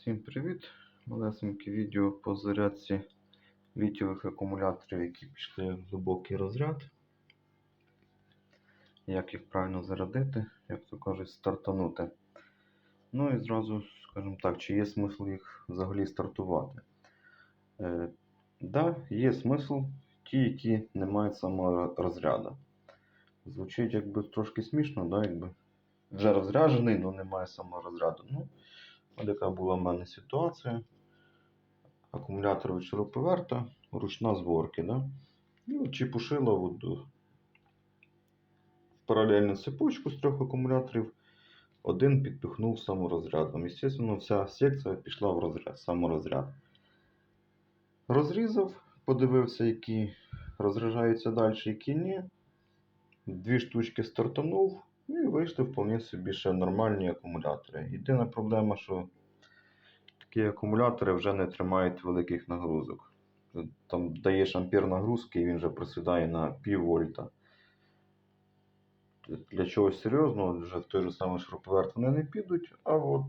Всім привіт! Малесеньке відео по зарядці літієвих акумуляторів, які пішли в глибокий розряд. Як їх правильно зарядити, як то кажуть, стартанути. Ну і зразу, скажімо так, чи є смисл їх взагалі стартувати? Е, да, є смисл ті, які не мають самого розряду. Звучить якби трошки смішно, да, якби вже розряджений, але немає самого розряду. Ну, От яка була в мене ситуація. Акумулятор від шуруповерта, ручна зборки. Да? І от чіпушила от в паралельну цепочку з трьох акумуляторів. Один підпихнув саморозрядом. Звісно, вся секція пішла в розряд, саморозряд. Розрізав, подивився, які розряджаються далі, які ні. Дві штучки стартанув. Ну і вийшли вполне собі ще нормальні акумулятори. Єдина проблема, що такі акумулятори вже не тримають великих нагрузок. Там даєш ампер нагрузки і він вже просідає на пів вольта. Для чогось серйозного вже в той же самий шуруповерт вони не підуть, а от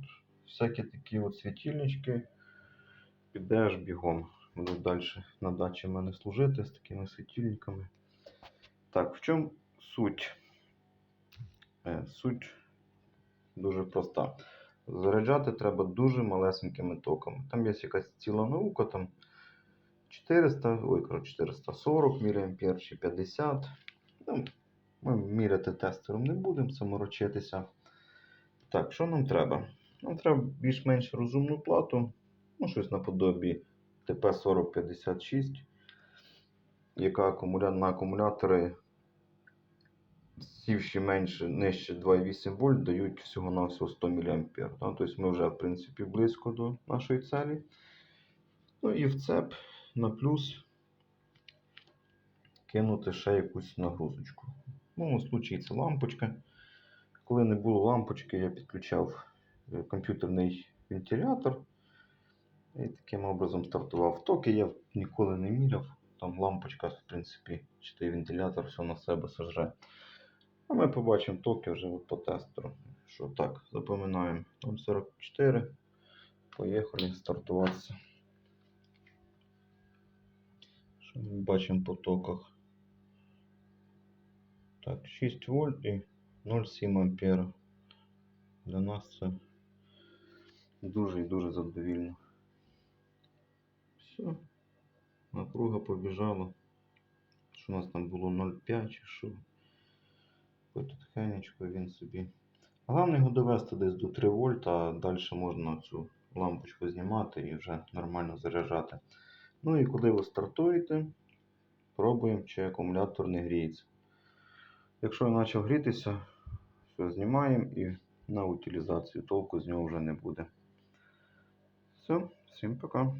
всякі такі от світильнички підеш бігом. Будуть далі на дачі в мене служити з такими світильниками. Так, в чому суть? Е, Суть дуже проста. Заряджати треба дуже малесенькими токами. Там є якась ціла наука, там 400, ой, коротше, 440 мА чи 50. Ну, ми міряти тестером не будемо, саморочитися. Так, що нам треба? Нам треба більш-менш розумну плату, ну, щось наподобі ТП-4056, яка акумуля... на акумулятори сівші менше, нижче 2,8 вольт, дають всього-навсього 100 мА. Тобто ми вже, в принципі, близько до нашої цілі. Ну і в цеп на плюс кинути ще якусь нагрузочку. В моєму випадку це лампочка. Коли не було лампочки, я підключав е, комп'ютерний вентилятор. І таким образом стартував. Токи я ніколи не міряв. Там лампочка, в принципі, чи той вентилятор все на себе сожре. А ми побачимо токи вже по тестеру. Що так, запам'ятаємо 0,44. Поїхали стартуватися. Що ми бачимо по токах? Так, 6 вольт і 0,7 ампера. Для нас це дуже і дуже задовільно. Все. Напруга побіжала. Що у нас там було 0,5 чи що? Потихенечку він собі. Головне його довести десь до 3 вольта, а далі можна цю лампочку знімати і вже нормально заряджати. Ну і коли ви стартуєте, пробуємо, чи акумулятор не гріється. Якщо він почав грітися, все знімаємо і на утилізацію толку з нього вже не буде. Все, всім пока.